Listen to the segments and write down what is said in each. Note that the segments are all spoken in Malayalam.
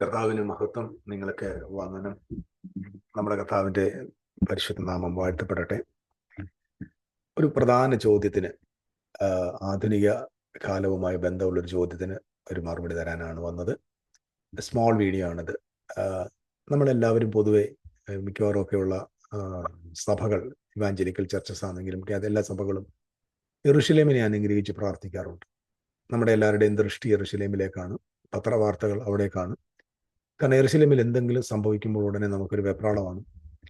കർത്താവിന് മഹത്വം നിങ്ങൾക്ക് വന്ദനം നമ്മുടെ കർത്താവിന്റെ പരിശുദ്ധ നാമം വാഴ്ത്തപ്പെടട്ടെ. ഒരു പ്രധാന ചോദ്യത്തിന് ആധുനിക കാലവുമായി ബന്ധമുള്ളൊരു ചോദ്യത്തിന് ഒരു മറുപടി തരാനാണ് വന്നത്. സ്മോൾ വീഡിയോ ആണിത് നമ്മളെല്ലാവരും പൊതുവെ മിക്കവാറും ഒക്കെയുള്ള സഭകൾ ഇവാഞ്ചലിക്കൽ ചർച്ചസ് ആണെങ്കിലും എല്ലാ സഭകളും എറുഷലേമിനെ അനുഗ്രഹിച്ച് പ്രാർത്ഥിക്കാറുണ്ട്. നമ്മുടെ എല്ലാവരുടെയും ദൃഷ്ടി എറുഷലേമിലേക്കാണ് പത്രവാർത്തകൾ അവിടേക്കാണ്. കാരണം എറുശലേമിൽ എന്തെങ്കിലും സംഭവിക്കുമ്പോൾ ഉടനെ നമുക്കൊരു വെപ്രാളമാണ്.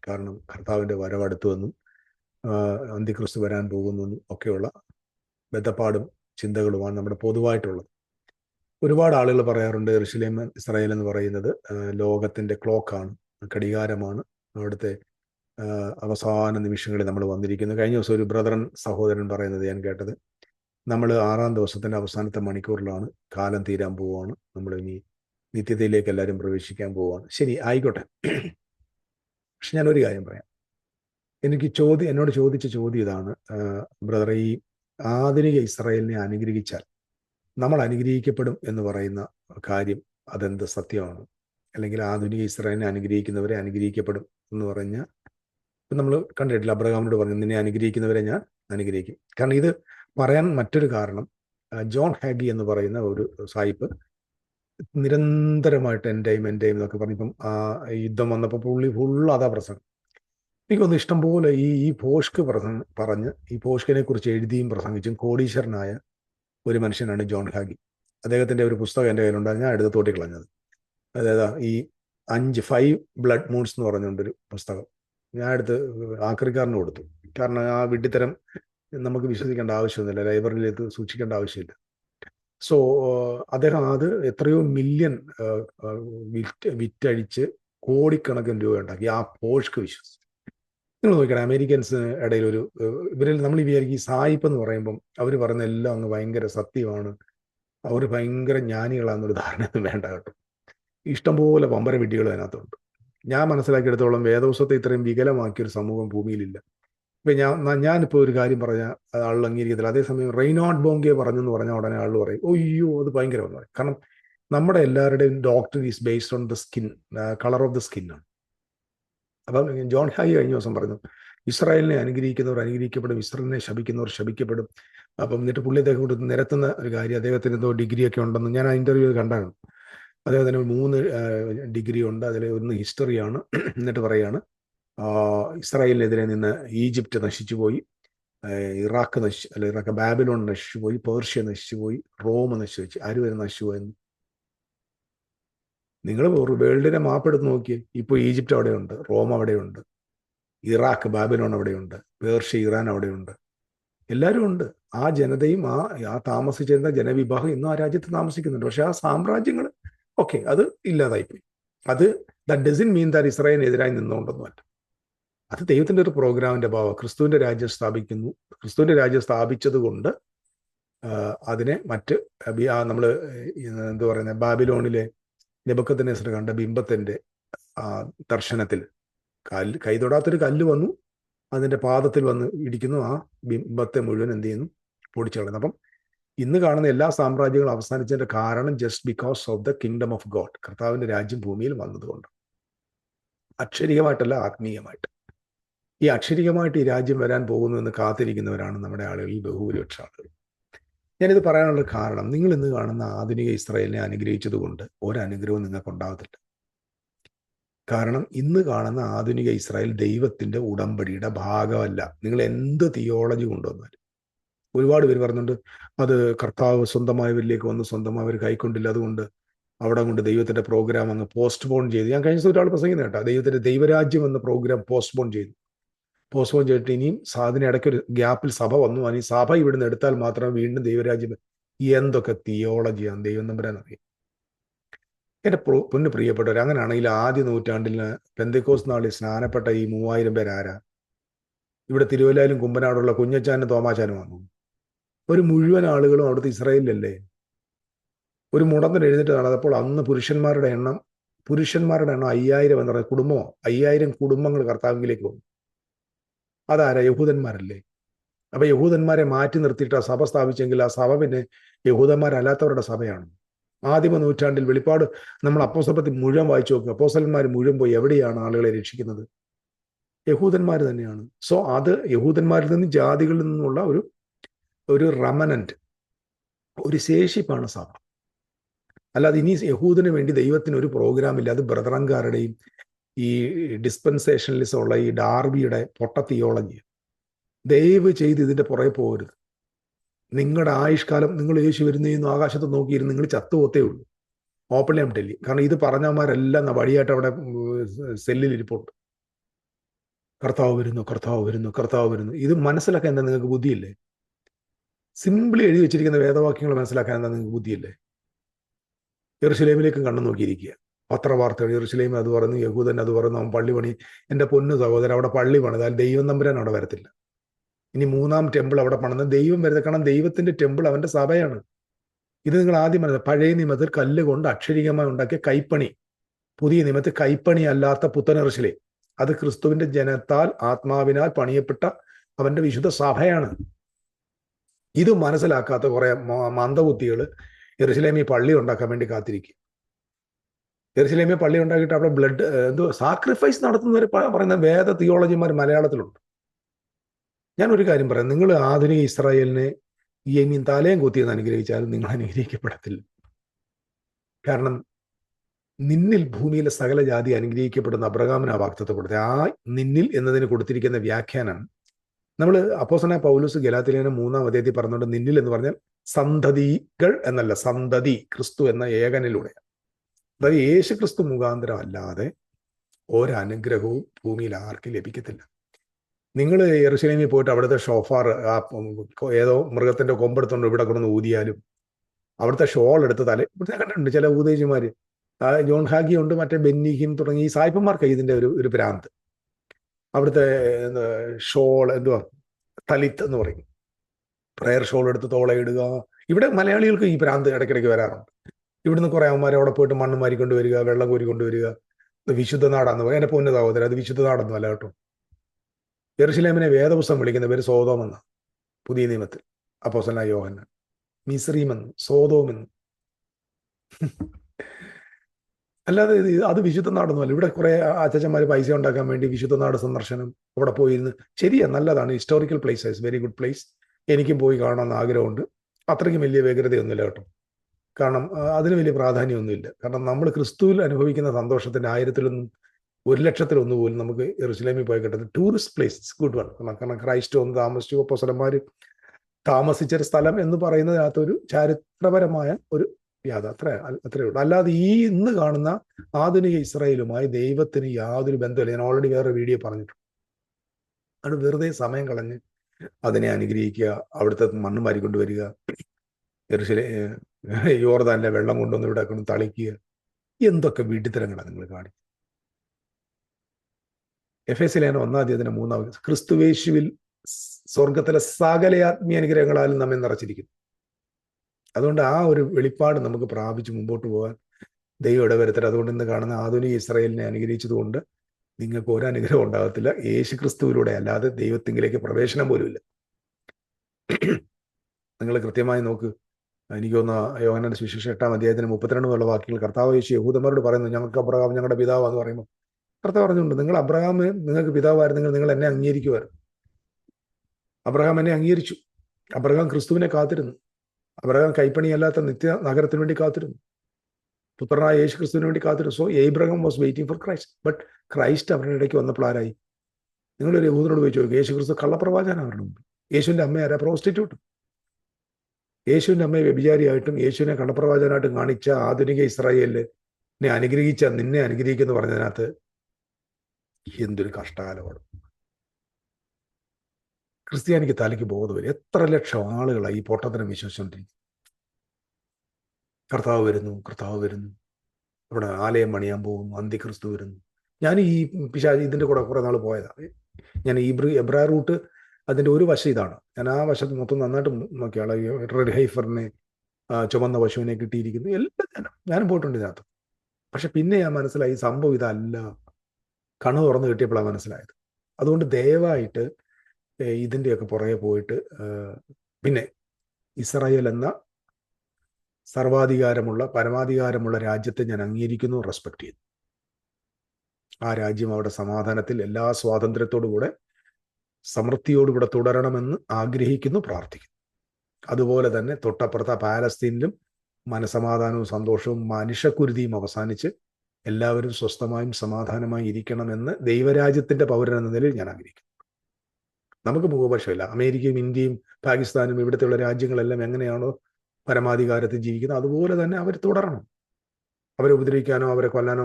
കാരണം കർത്താവിന്റെ വരവടുത്തു എന്നും അന്തിക്രിസ്തു വരാൻ പോകുന്നെന്നും ഒക്കെയുള്ള ബന്ധപ്പാടും ചിന്തകളുമാണ് നമ്മുടെ പൊതുവായിട്ടുള്ളത്. ഒരുപാട് ആളുകൾ പറയാറുണ്ട് എറുശലേം ഇസ്രായേൽ എന്ന് പറയുന്നത് ലോകത്തിന്റെ ക്ലോക്കാണ് ഘടികാരമാണ്. അവിടുത്തെ അവസാന നിമിഷങ്ങളിൽ നമ്മൾ വന്നിരിക്കുന്നു. കഴിഞ്ഞ ദിവസം ഒരു ബ്രദറൻ സഹോദരൻ പറയുന്നത് ഞാൻ കേട്ടത്. നമ്മൾ ആറാം ദിവസത്തിന്റെ അവസാനത്തെ മണിക്കൂറിലാണ് കാലം തീരാൻ പോവുകയാണ്. നമ്മൾ നിത്യതയിലേക്ക് എല്ലാവരും പ്രവേശിക്കാൻ പോവുകയാണ് ശരി ആയിക്കോട്ടെ. പക്ഷെ ഞാനൊരു കാര്യം പറയാം. എനിക്ക് ചോദ്യം എന്നോട് ചോദിച്ച ചോദ്യം ഇതാണ്. ബ്രദർ ഈ ആധുനിക ഇസ്രായേലിനെ അനുഗ്രഹിച്ചാൽ നമ്മൾ അനുഗ്രഹിക്കപ്പെടും എന്ന് പറയുന്ന കാര്യം അതെന്ത് സത്യമാണ്? അല്ലെങ്കിൽ ആധുനിക ഇസ്രായേലിനെ അനുഗ്രഹിക്കുന്നവരെ അനുഗ്രഹിക്കപ്പെടും എന്ന് പറഞ്ഞ നമ്മൾ കണ്ടിട്ടില്ല അബ്രഹാമിനോട് പറഞ്ഞു നിന്നെ അനുഗ്രഹിക്കുന്നവരെ ഞാൻ അനുഗ്രഹിക്കും. കാരണം ഇത് പറയാൻ മറ്റൊരു കാരണം ജോൺ ഹാഗി എന്ന് പറയുന്ന ഒരു സായിപ്പ് നിരന്തരമായിട്ട് എന്റെയും എന്റെയും എന്നൊക്കെ പറഞ്ഞിപ്പം ആ യുദ്ധം വന്നപ്പോൾ പുള്ളി ഫുൾ അതാ പ്രസംഗം. എനിക്കൊന്ന് ഇഷ്ടംപോലെ ഈ ഈ പോഷ്ക്ക് പ്രസംഗ പറഞ്ഞ് ഈ പോഷ്കിനെ കുറിച്ച് എഴുതിയും പ്രസംഗിച്ചും കോടീശ്വരനായ ഒരു മനുഷ്യനാണ് ജോൺ ഹാഗി. അദ്ദേഹത്തിന്റെ ഒരു പുസ്തകം എന്റെ കയ്യിലുണ്ടായിരുന്നു ഞാൻ എടുത്ത് തോട്ടി കളഞ്ഞത് അതായത് ഈ അഞ്ച് ഫൈവ് ബ്ലഡ് മൂൺസ് എന്ന് പറഞ്ഞുകൊണ്ടൊരു പുസ്തകം. ഞാൻ എടുത്ത് ആക്രിക്കാരന് കൊടുത്തു. കാരണം ആ വിഡ്ഢിത്തരം നമുക്ക് വിശ്വസിക്കേണ്ട ആവശ്യമൊന്നുമില്ല ലൈബ്രറിയിലേക്ക് സൂക്ഷിക്കേണ്ട ആവശ്യമില്ല. സോ അദ്ദേഹം അത് എത്രയോ മില്യൺ വിറ്റ് വിറ്റഴിച്ച് കോടിക്കണക്കിന് രൂപ ഉണ്ടാക്കി. ആ പോഷ്ക്ക് വിശ്വസിച്ചു. നിങ്ങൾ നോക്കണം അമേരിക്കൻസ് ഇടയിൽ ഒരു ഇവരിൽ നമ്മൾ വിചാരിക്കും ഈ സായിപ്പ് എന്ന് പറയുമ്പം അവർ പറയുന്ന എല്ലാം അങ്ങ് ഭയങ്കര സത്യമാണ്. അവർ ഭയങ്കര ജ്ഞാനികളാണെന്നൊരു ധാരണയൊന്നും വേണ്ട കേട്ടോ. ഇഷ്ടംപോലെ പമ്പര വിഡ്ഢികൾ അതിനകത്തുണ്ട്. ഞാൻ മനസ്സിലാക്കിയെടുത്തോളം വേദവസ്വത്തെ ഇത്രയും വികലമാക്കിയ ഒരു സമൂഹം ഭൂമിയിലില്ല. ഇപ്പൊ ഞാൻ ഞാനിപ്പോൾ ഞാനിപ്പോ ഒരു കാര്യം പറഞ്ഞാൽ ആൾ അംഗീകരിക്കത്തില്ല. അതേസമയം റെയ്നോട്ട് പറഞ്ഞു എന്ന് പറഞ്ഞാൽ ഉടനെ ആൾ പറയും ഒയ്യോ അത് ഭയങ്കരമെന്ന് പറയും. കാരണം നമ്മുടെ എല്ലാവരുടെയും doctor is based on the skin colour of the സ്കിന്നാണ് അപ്പം ജോൺ ഹായി കഴിഞ്ഞ ദിവസം പറഞ്ഞു ഇസ്രായേലിനെ അനുഗ്രഹിക്കുന്നവർ അനുഗ്രഹിക്കപ്പെടും ഇസ്രായേലിനെ ശപിക്കുന്നവർ ശപിക്കപ്പെടും. അപ്പം എന്നിട്ട് പുള്ളി അദ്ദേഹം കൊണ്ട് നിരത്തുന്ന ഒരു കാര്യം അദ്ദേഹത്തിന് എന്തോ ഡിഗ്രി ഒക്കെ ഉണ്ടെന്ന് ഞാൻ ആ ഇന്റർവ്യൂ കണ്ടായിരുന്നു. അദ്ദേഹത്തിന് മൂന്ന് ഡിഗ്രി ഉണ്ട്. അതിൽ ഒന്ന് ഹിസ്റ്ററിയാണ് എന്നിട്ട് പറയാണ് ആ, ഇസ്രായേലിനെതിരെ നിന്ന് ഈജിപ്റ്റ് നശിച്ചുപോയി. ഇറാഖ് നശിച്ചു അല്ല ഇറാഖ് ബാബിലോൺ നശിച്ചുപോയി പേർഷ്യ നശിച്ചുപോയി റോം നശിച്ചു ആര് വരെ നശിച്ചുപോയെന്ന് നിങ്ങൾ വേൾഡിനെ മാപ്പെടുത്ത് നോക്കിയേ. ഇപ്പോൾ ഈജിപ്റ്റ് അവിടെയുണ്ട് റോം അവിടെയുണ്ട് ഇറാഖ് ബാബിലോൺ അവിടെയുണ്ട് പേർഷ്യ ഇറാൻ അവിടെയുണ്ട്. എല്ലാവരും ഉണ്ട്. ആ ജനതയും ആ ആ താമസിച്ചിരുന്ന ജനവിഭാഗം ഇന്നും ആ രാജ്യത്ത് താമസിക്കുന്നുണ്ട്. പക്ഷെ ആ സാമ്രാജ്യങ്ങൾ ഓക്കെ അത് ഇല്ലാതായിപ്പോയി. അത് ദ ഡസിൻ മീൻ ദാറ്റ് ഇസ്രായേലിനെതിരായി നിന്നുകൊണ്ടൊന്നുമല്ല. അത് ദൈവത്തിന്റെ ഒരു പ്രോഗ്രാമിന്റെ ഭാവം ക്രിസ്തുവിന്റെ രാജ്യം സ്ഥാപിക്കുന്നു. ക്രിസ്തുവിന്റെ രാജ്യം സ്ഥാപിച്ചത് കൊണ്ട് അതിനെ മറ്റ് നമ്മൾ എന്താ പറയുന്നത് ബാബിലോണിലെ നെബക്കത്തിനെസർ കണ്ട ബിംബത്തിന്റെ ദർശനത്തിൽ. കല്ല് കൈതൊടാത്തൊരു കല്ല് വന്നു അതിന്റെ പാദത്തിൽ വന്ന് ഇടിക്കുന്നു ആ ബിംബത്തെ മുഴുവൻ എന്ത് ചെയ്യുന്നു? പൊടിച്ചു കളയുന്നു. അപ്പം ഇന്ന് കാണുന്ന എല്ലാ സാമ്രാജ്യങ്ങളും അവസാനിച്ചതിന്റെ കാരണം just because of the kingdom of God കർത്താവിന്റെ രാജ്യം ഭൂമിയിൽ വന്നതുകൊണ്ട്. അക്ഷരികമായിട്ടല്ല ആത്മീയമായിട്ട്. ഈ അക്ഷരികമായിട്ട് ഈ രാജ്യം വരാൻ പോകുന്നു എന്ന് കാത്തിരിക്കുന്നവരാണ് നമ്മുടെ ആളുകളിൽ ബഹുഭൂരിപക്ഷ ആളുകൾ ഞാനിത് പറയാനുള്ള കാരണം നിങ്ങൾ ഇന്ന് കാണുന്ന ആധുനിക ഇസ്രായേലിനെ അനുഗ്രഹിച്ചതുകൊണ്ട് ഒരനുഗ്രഹവും നിങ്ങൾക്ക് ഉണ്ടാകത്തില്ല കാരണം ഇന്ന് കാണുന്ന ആധുനിക ഇസ്രായേൽ ദൈവത്തിന്റെ ഉടമ്പടിയുടെ ഭാഗമല്ല. നിങ്ങൾ എന്ത് തിയോളജി കൊണ്ടുവന്നാലും. ഒരുപാട് പേര് പറഞ്ഞുണ്ട് അത് കർത്താവ് സ്വന്തമായവരിലേക്ക് വന്ന് സ്വന്തമായവർ കൈക്കൊണ്ടില്ല. അതുകൊണ്ട് അവിടെ കൊണ്ട് ദൈവത്തിന്റെ പ്രോഗ്രാം അങ്ങ് പോസ്റ്റ്പോൺ ചെയ്തു. ഞാൻ കഴിഞ്ഞ ദിവസം ഒരാൾ പ്രസംഗിക്കുന്ന കേട്ടോ. ദൈവത്തിന്റെ ദൈവരാജ്യം എന്ന പ്രോഗ്രാം പോസ്റ്റ്പോൺ ചെയ്തു. പോസ്റ്റ്പോൺ ചെയ്തിട്ട് ഇനിയും അതിനിടയ്ക്ക് ഒരു ഗ്യാപ്പിൽ സഭ വന്നു. അനി സഭ ഇവിടുന്ന് എടുത്താൽ മാത്രമേ വീണ്ടും ദൈവരാജ്യം എന്തൊക്കെ തിയോളജിയാണ് ദൈവം നമ്പരാൻ അറിയാം എന്റെ പൊന്നു പ്രിയപ്പെട്ടവർ അങ്ങനെയാണെങ്കിൽ ആദ്യ നൂറ്റാണ്ടിൽ പെന്തക്കോസ് നാളിൽ സ്നാനപ്പെട്ട ഈ മൂവായിരം പേരാരാ ഇവിടെ തിരുവല്ലായാലും കുമ്പനാടുള്ള കുഞ്ഞച്ചാനും തോമാച്ചാനും വന്നു ഒരു മുഴുവൻ ആളുകളും അവിടുത്തെ ഇസ്രായേലിലല്ലേ? ഒരു മുടന്തൻ എഴുന്നേറ്റ് നടന്നപ്പോൾ അന്ന് പുരുഷന്മാരുടെ എണ്ണം പുരുഷന്മാരുടെ എണ്ണം അയ്യായിരം എന്ന് പറയുന്ന കുടുംബമോ അയ്യായിരം കുടുംബങ്ങൾ കർത്താവിലേക്ക് വന്നു. അതാരാ? യഹൂദന്മാരല്ലേ. അപ്പൊ യഹൂദന്മാരെ മാറ്റി നിർത്തിയിട്ട് ആ സഭ സ്ഥാപിച്ചെങ്കിൽ ആ സഭ പിന്നെ യഹൂദന്മാരല്ലാത്തവരുടെ സഭയാണ്. ആദിമ നൂറ്റാണ്ടിൽ വെളിപ്പാട് നമ്മൾ അപ്പോസപ്പത്തിൽ മുഴുവൻ വായിച്ചു നോക്കുക അപ്പോസലന്മാർ മുഴുവൻ പോയി എവിടെയാണ് ആളുകളെ രക്ഷിക്കുന്നത്? യഹൂദന്മാർ തന്നെയാണ്. സോ അത് യഹൂദന്മാരിൽ നിന്നും ജാതികളിൽ നിന്നുള്ള ഒരു ഒരു റമനന്റ് ഒരു ശേഷിപ്പാണ് സഭ. അല്ലാതെ ഇനി യഹൂദിന് വേണ്ടി ദൈവത്തിന് ഒരു പ്രോഗ്രാം ഇല്ല. അത് ബ്രദറങ്കാരുടെയും ഈ ഡിസ്പെൻസേഷനിലിസം ഉള്ള ഈ ഡാർബിയുടെ പൊട്ട തിയോളജി ദയവ് ചെയ്ത് ഇതിന്റെ പുറകെ പോകരുത്. നിങ്ങളുടെ ആയുഷ്കാലം നിങ്ങൾ യേശു വരുന്ന ആകാശത്ത് നോക്കിയിരുന്നു നിങ്ങൾ ചത്തുപോത്തേ ഉള്ളൂ. ഓപ്പൺലി ആം ടെല്ലി കാരണം ഇത് പറഞ്ഞവന്മാരെല്ലാം വഴിയായിട്ട് അവിടെ സെല്ലിൽ ഇരിപ്പുണ്ട്. കർത്താവ് വരുന്നു കർത്താവ് വരുന്നു കർത്താവ് വരുന്നു. ഇത് മനസ്സിലാക്കാൻ എന്താ നിങ്ങൾക്ക് ബുദ്ധിയില്ലേ? സിമ്പിളി എഴുതി വെച്ചിരിക്കുന്ന വേദവാക്യങ്ങൾ മനസ്സിലാക്കാൻ എന്താ നിങ്ങൾക്ക് ബുദ്ധിയില്ലേ? എറുസലേമിലേക്കും കണ്ണു നോക്കിയിരിക്കുക പത്രവാർത്തകൾ എറുസലേം അത് പറയുന്നു യഹൂദൻ അത് പറയുന്നു അവൻ പള്ളി പണി എന്റെ പൊന്നു സഹോദരൻ അവിടെ പള്ളി പണിതാൽ ദൈവം തമ്പുരാൻ അവിടെ വരത്തില്ല. ഇനി മൂന്നാം ടെമ്പിൾ അവിടെ പണിത് ദൈവം വരുന്നത് കാരണം ദൈവത്തിന്റെ ടെമ്പിൾ അവന്റെ സഭയാണ്. ഇത് നിങ്ങൾ ആദ്യം പറഞ്ഞത് പഴയ നിയമത്തിൽ കല്ല് കൊണ്ട് അക്ഷരികമായി ഉണ്ടാക്കിയ കൈപ്പണി പുതിയ നിയമത്തിൽ കൈപ്പണി അല്ലാത്ത പുത്തനെറിശിലെ അത് ക്രിസ്തുവിന്റെ ജനത്താൽ ആത്മാവിനാൽ പണിയപ്പെട്ട അവന്റെ വിശുദ്ധ സഭയാണ്. ഇത് മനസ്സിലാക്കാത്ത കുറെ മന്ദബുദ്ധികൾ എറുസലേമി പള്ളി ഉണ്ടാക്കാൻ വേണ്ടി കാത്തിരിക്കും. എറുസലേമി പള്ളി ഉണ്ടാക്കിയിട്ട് അവിടെ ബ്ലഡ് എന്തോ സാക്രിഫൈസ് നടത്തുന്നവർ പറയുന്ന വേദ തിയോളജിമാർ മലയാളത്തിലുണ്ട്. ഞാൻ ഒരു കാര്യം പറയാം. നിങ്ങൾ ആധുനിക ഇസ്രായേലിനെ ഈ മീൻ തലയും കുത്തിയെന്ന് അനുഗ്രഹിച്ചാലും നിങ്ങൾ അനുഗ്രഹിക്കപ്പെടത്തില്ല. കാരണം നിന്നിൽ ഭൂമിയിലെ സകല ജാതി അനുഗ്രഹിക്കപ്പെടുന്ന അബ്രഹാമിന് ആ വാക്തത്വം കൊടുത്തത്. ആ നിന്നിൽ എന്നതിന് കൊടുത്തിരിക്കുന്ന വ്യാഖ്യാനം നമ്മൾ അപ്പോസന പൗലൂസ് ഗലാത്തിലേനെ മൂന്നാം അദ്ദേഹത്തിൽ പറഞ്ഞുകൊണ്ട് നിന്നിൽ എന്ന് പറഞ്ഞാൽ സന്തതികൾ എന്നല്ല സന്തതി ക്രിസ്തു എന്ന ഏകനിലൂടെ. അതായത് യേശു ക്രിസ്തു മുഖാന്തരം അല്ലാതെ ഒരനുഗ്രഹവും ഭൂമിയിൽ ആർക്കും ലഭിക്കത്തില്ല. നിങ്ങൾ എറുസലേമിൽ പോയിട്ട് അവിടുത്തെ ഷോഫാർ ആ ഏതോ മൃഗത്തിന്റെ കൊമ്പെടുത്തോണ്ട് ഇവിടെ കൊണ്ടുവന്ന് ഊതിയാലും അവിടുത്തെ ഷോൾ എടുത്ത് തല ഇവിടുത്തെ കണ്ടിട്ടുണ്ട് ചില ഊതേജിമാര്. ജോൺ ഹാഗി ഉണ്ട് മറ്റേ ബെന്നിഹിം തുടങ്ങി ഈ സായിപ്പന്മാർക്ക് ഇതിന്റെ ഒരു ഒരു ഭ്രാന്ത്. അവിടുത്തെ ഷോൾ എന്തുവാ തലിത്ത് എന്ന് പറയും. പ്രയർ ഷോൾ എടുത്ത് തോളയിടുക. ഇവിടെ മലയാളികൾക്ക് ഈ ഭ്രാന്ത് ഇടയ്ക്കിടയ്ക്ക് വരാറുണ്ട്. ഇവിടുന്ന് കുറെ അവന്മാർ അവിടെ പോയിട്ട് മണ്ണ് മാരി കൊണ്ടുവരിക വെള്ളം കോരി കൊണ്ടുവരിക. വിശുദ്ധ നാടാന്ന് പറയും എന്റെ പൊന്നു സഹോദരൻ അത് വിശുദ്ധ നാടൊന്നും അല്ല കേട്ടോ. എറുസലേമിനെ വേദപുസ്തകം വിളിക്കുന്ന പേര് സോതോമെന്ന പുതിയ നിയമത്തിൽ. അപ്പോസന യോഹന്ന മിസ്രീമെന്ന് സോതോമെന്ന്. അല്ലാതെ അത് വിശുദ്ധ നാടൊന്നുമല്ല ഇവിടെ കുറെ അച്ഛന്മാർ പൈസ ഉണ്ടാക്കാൻ വേണ്ടി വിശുദ്ധ നാട് സന്ദർശനം അവിടെ പോയിരുന്ന്. ശരിയാ നല്ലതാണ്. Historical place very good place എനിക്കും പോയി കാണാൻ ആഗ്രഹമുണ്ട്. അത്രയ്ക്കും വലിയ വ്യഗ്രതയൊന്നുമില്ല കേട്ടോ. കാരണം അതിന് വലിയ പ്രാധാന്യമൊന്നുമില്ല. കാരണം നമ്മൾ ക്രിസ്തുവിൽ അനുഭവിക്കുന്ന സന്തോഷത്തിന്റെ ആയിരത്തിലൊന്നും ഒരു ലക്ഷത്തിലൊന്നു പോലും നമുക്ക് എറുസലേമിൽ പോയി കിട്ടുന്നത് ടൂറിസ്റ്റ് പ്ലേസ് ഗുഡ് വൺ കാരണം ക്രൈസ്റ്റ് ഒന്ന് താമസിച്ചു അപ്പോസലന്മാർ താമസിച്ച സ്ഥലം എന്ന് പറയുന്നതിനകത്ത് ഒരു ചരിത്രപരമായ ഒരു യാത അത്ര അത്രേ ഉള്ളൂ. അല്ലാതെ ഈ ഇന്ന് കാണുന്ന ആധുനിക ഇസ്രായേലുമായി ദൈവത്തിന് യാതൊരു ബന്ധമില്ല ഞാൻ ഓൾറെഡി വേറെ വീഡിയോ പറഞ്ഞിട്ടുണ്ട്. അത് വെറുതെ സമയം കളഞ്ഞ് അതിനെ അനുഗ്രഹിക്കുക അവിടുത്തെ മണ്ണ് മാരിക്കൊണ്ടുവരിക എറുസലേ യോർദാനിലെ വെള്ളം കൊണ്ടുവന്ന് ഇവിടെ കൊണ്ട് തളിക്കുക. എന്തൊക്കെ വീട്ടിത്തരങ്ങളാണ് നിങ്ങൾ കാണിക്കുക എഫ് എസ് ലേന ഒന്നാം തീയതി മൂന്നാം ക്രിസ്തുവേശുവിൽ സ്വർഗത്തിലെ സകല ആത്മീയ അനുഗ്രഹങ്ങളാലും നമ്മെ നിറച്ചിരിക്കുന്നു. അതുകൊണ്ട് ആ ഒരു വെളിപ്പാട് നമുക്ക് പ്രാപിച്ച് മുമ്പോട്ട് പോകാൻ ദൈവം ഇടവരുത്തരുത് അതുകൊണ്ട് ഇന്ന് കാണുന്ന ആധുനിക ഇസ്രായേലിനെ അനുഗ്രഹിച്ചതുകൊണ്ട് നിങ്ങൾക്ക് ഒരു അനുഗ്രഹം ഉണ്ടാകത്തില്ല. യേശു ക്രിസ്തുവിലൂടെ അല്ലാതെ ദൈവത്തിങ്കിലേക്ക് പ്രവേശനം പോലുമില്ല. നിങ്ങൾ കൃത്യമായി നോക്ക്. എനിക്ക് ഒന്ന് യോഹനന്റെ സുവിശേഷം എട്ടാം അധ്യായത്തിന് മുപ്പത്തിരണ്ട് എന്നുള്ള വാക്യങ്ങൾ കർത്താവ് യേശു യഹൂദന്മാരോട് പറയുന്നു ഞങ്ങൾക്ക് അബ്രഹാം ഞങ്ങളുടെ പിതാവ് എന്ന് പറയുമ്പോൾ കർത്താവ് പറഞ്ഞുകൊണ്ട് നിങ്ങൾ അബ്രഹാം നിങ്ങൾക്ക് പിതാവായിരുന്നെങ്കിൽ നിങ്ങൾ എന്നെ അംഗീകരിക്കുമായിരുന്നു അബ്രഹാം എന്നെ അംഗീകരിച്ചു. അബ്രഹാം ക്രിസ്തുവിനെ കാത്തിരുന്നു. അബ്രഹാം കൈപ്പണിയല്ലാത്ത നിത്യ നഗരത്തിന് വേണ്ടി കാത്തിരുന്നു. പുത്രനായ യേശു ക്രിസ്തുവിന് വേണ്ടി കാത്തിരുന്നു. So Abraham was waiting for Christ but Christ അവരുടെ ഇടയ്ക്ക് വന്നപ്പോൾ ആരായി? നിങ്ങളൊരു യഹൂദനോട് ചോദിച്ചു നോക്കി യേശു ക്രിസ്തു കള്ളപ്രവാചകൻ അവരുടെ യേശുവിന്റെ അമ്മയാരാ പ്രോസ്റ്റിറ്റ്യൂട്ട് യേശുവിന്റെ അമ്മയെ വ്യഭിചാരിയായിട്ടും യേശുവിനെ കള്ളപ്രവാചകനായിട്ടും കാണിച്ച ആധുനിക ഇസ്രായേലിനെ അനുഗ്രഹിച്ച നിന്നെ അനുഗ്രഹിക്കുന്നു പറഞ്ഞതിനകത്ത് എന്തൊരു കഷ്ടകാലമാണ്. ക്രിസ്ത്യാനിക്ക് തലയ്ക്ക് ബോധം വരും. എത്ര ലക്ഷം ആളുകളാണ് ഈ പൊട്ടത്തിനെ വിശ്വസിച്ചുകൊണ്ടിരിക്കുന്നത്. കർത്താവ് വരുന്നു കർത്താവ് വരുന്നു. ഇവിടെ ആലയം പണിയാൻ പോകുന്നു അന്തിക്രിസ്തു വരുന്നു. ഞാൻ ഈ പിശാ ഇതിന്റെ കൂടെ കുറെ നാൾ പോയതാണ് ഞാൻ ഈ എബ്രാ റൂട്ട് അതിന്റെ ഒരു വശം ഇതാണ്. ഞാൻ ആ വശത്ത് മൊത്തം നന്നായിട്ട് നോക്കിയാണ് റെഡ് ഹൈഫറിനെ ചുമന്ന പശുവിനെ കിട്ടിയിരിക്കുന്നു. എല്ലാം ഞാൻ ഞാനും പോയിട്ടുണ്ട് ഇതിനകത്ത്. പക്ഷെ പിന്നെ ഞാൻ മനസ്സിലായി സംഭവം ഇതല്ല. കണ്ണു തുറന്ന് കിട്ടിയപ്പോഴാണ് മനസ്സിലായത്. അതുകൊണ്ട് ദയവായിട്ട് ഇതിന്റെയൊക്കെ പുറകെ പോയിട്ട് പിന്നെ ഇസ്രായേൽ എന്ന സർവാധികാരമുള്ള പരമാധികാരമുള്ള രാജ്യത്തെ ഞാൻ അംഗീകരിക്കുന്നു റെസ്പെക്ട് ചെയ്യുന്നു. ആ രാജ്യം അവിടെ സമാധാനത്തിൽ എല്ലാ സ്വാതന്ത്ര്യത്തോടുകൂടെ സമൃദ്ധിയോടുകൂടെ തുടരണമെന്ന് ആഗ്രഹിക്കുന്നു പ്രാർത്ഥിക്കുന്നു. അതുപോലെ തന്നെ തൊട്ടപ്പുറത്ത പാലസ്തീനിലും മനസമാധാനവും സന്തോഷവും മനുഷ്യക്കുരുതിയും അവസാനിച്ച് എല്ലാവരും സ്വസ്ഥമായും സമാധാനമായും ഇരിക്കണമെന്ന് ദൈവരാജ്യത്തിന്റെ എന്ന നിലയിൽ ഞാൻ ആഗ്രഹിക്കുന്നു. നമുക്ക് മുഖപക്ഷമില്ല. അമേരിക്കയും ഇന്ത്യയും പാകിസ്ഥാനും ഇവിടുത്തെയുള്ള രാജ്യങ്ങളെല്ലാം എങ്ങനെയാണോ പരമാധികാരത്തിൽ ജീവിക്കുന്നത് അതുപോലെ തന്നെ അവർ തുടരണം. അവരെ ഉപദ്രവിക്കാനോ അവരെ കൊല്ലാനോ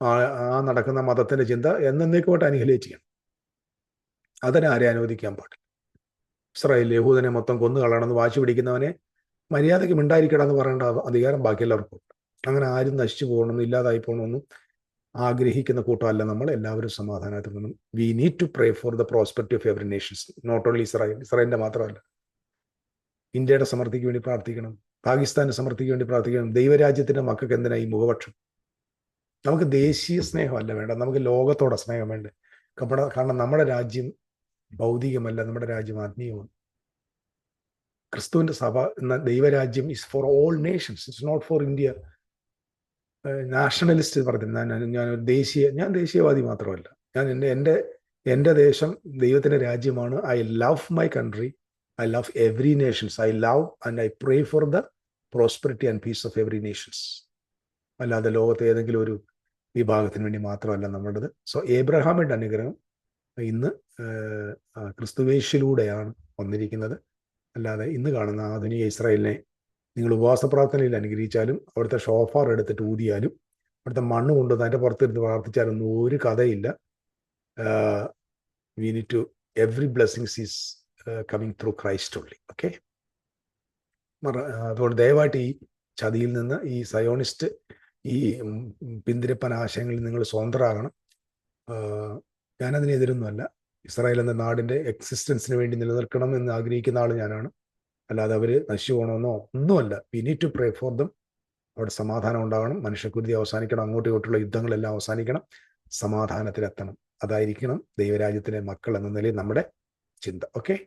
ആ നടക്കുന്ന മതത്തിന്റെ ചിന്ത എന്നേക്കോട്ട് അനിഹിലേറ്റ് ചെയ്യണം. അതിനെ ആരെ അനുവദിക്കാൻ പാടില്ല. ഇസ്രായേൽ യഹൂദനെ മൊത്തം കൊന്നു കളയണമെന്ന് വാശി പിടിക്കുന്നവനെ മര്യാദയ്ക്ക് മിണ്ടായിരിക്കണം എന്ന് പറയേണ്ട അധികാരം ബാക്കി എല്ലാവർക്കും ഉണ്ട്. അങ്ങനെ ആരും നശിച്ചു പോകണമെന്നും ഇല്ലാതായി പോകണമെന്നും ആഗ്രഹിക്കുന്ന കൂട്ടമല്ല നമ്മൾ. എല്ലാവരും സമാധാനത്തിൽ നിന്നും. We need to pray for the prosperity of every nations not only Israel ഇസ്രായേലിന്റെ മാത്രമല്ല. ഇന്ത്യയുടെ സമൃദ്ധിക്ക് വേണ്ടി പ്രാർത്ഥിക്കണം. പാകിസ്ഥാന്റെ സമൃദ്ധിക്ക് വേണ്ടി പ്രാർത്ഥിക്കണം. ദൈവരാജ്യത്തിന്റെ മക്കൾക്ക് എന്തിനാ ഈ മുഖപക്ഷം? നമുക്ക് ദേശീയ സ്നേഹമല്ല വേണ്ട നമുക്ക് ലോകത്തോടെ സ്നേഹം വേണ്ടേ കാരണം നമ്മുടെ രാജ്യം ഭൗതികമല്ല നമ്മുടെ രാജ്യം ആത്മീയമാണ്. ക്രിസ്തുവിന്റെ സഭ എന്ന ദൈവരാജ്യം is for all nations it's not for India nationalist പറഞ്ഞു ഞാൻ ദേശീയ ഞാൻ ദേശീയവാദി മാത്രമല്ല. ഞാൻ എന്റെ എന്റെ എന്റെ ദേശം ദൈവത്തിന്റെ രാജ്യമാണ്. I love my country I love every nations I love and I pray for the prosperity and peace of every nations അല്ലാതെ ലോകത്തെ ഏതെങ്കിലും ഒരു വിഭാഗത്തിന് വേണ്ടി മാത്രമല്ല നമ്മുടേത് സോ ഏബ്രഹാമിന്റെ അനുഗ്രഹം ഇന്ന് ക്രിസ്തുവേശിലൂടെയാണ് വന്നിരിക്കുന്നത്. അല്ലാതെ ഇന്ന് കാണുന്ന ആധുനിക ഇസ്രായേലിനെ നിങ്ങൾ ഉപവാസ പ്രാർത്ഥനയിൽ അനുഗ്രഹിച്ചാലും അവിടുത്തെ ഷോഫാർ എടുത്തിട്ട് ഊതിയാലും അവിടുത്തെ മണ്ണ് കൊണ്ടുവന്ന് അതിന്റെ പുറത്തിരുന്ന് പ്രാർത്ഥിച്ചാലൊന്നും ഒരു കഥയില്ല. We need to every blessings is coming through Christ only okay അതുകൊണ്ട് ദയവായിട്ട് ഈ ചതിയിൽ നിന്ന് ഈ സയോണിസ്റ്റ് ഈ പിന്തിരിപ്പൻ ആശയങ്ങളിൽ നിങ്ങൾ സ്വതന്ത്രമാകണം ഞാനതിനെതിരൊന്നുമല്ല. ഇസ്രായേൽ എന്ന നാടിന്റെ എക്സിസ്റ്റൻസിന് വേണ്ടി നിലനിൽക്കണം എന്ന് ആഗ്രഹിക്കുന്ന ആൾ ഞാനാണ്. അല്ലാതെ അവർ നശിച്ചു പോകണമെന്നോ ഒന്നുമല്ല. We need to pray for them അവിടെ സമാധാനം ഉണ്ടാകണം. മനുഷ്യക്കുരുതി അവസാനിക്കണം. അങ്ങോട്ടും ഇങ്ങോട്ടുള്ള യുദ്ധങ്ങളെല്ലാം അവസാനിക്കണം. സമാധാനത്തിലെത്തണം. അതായിരിക്കണം ദൈവരാജ്യത്തിലെ മക്കൾ എന്ന നിലയിൽ നമ്മുടെ ചിന്ത. ഓക്കെ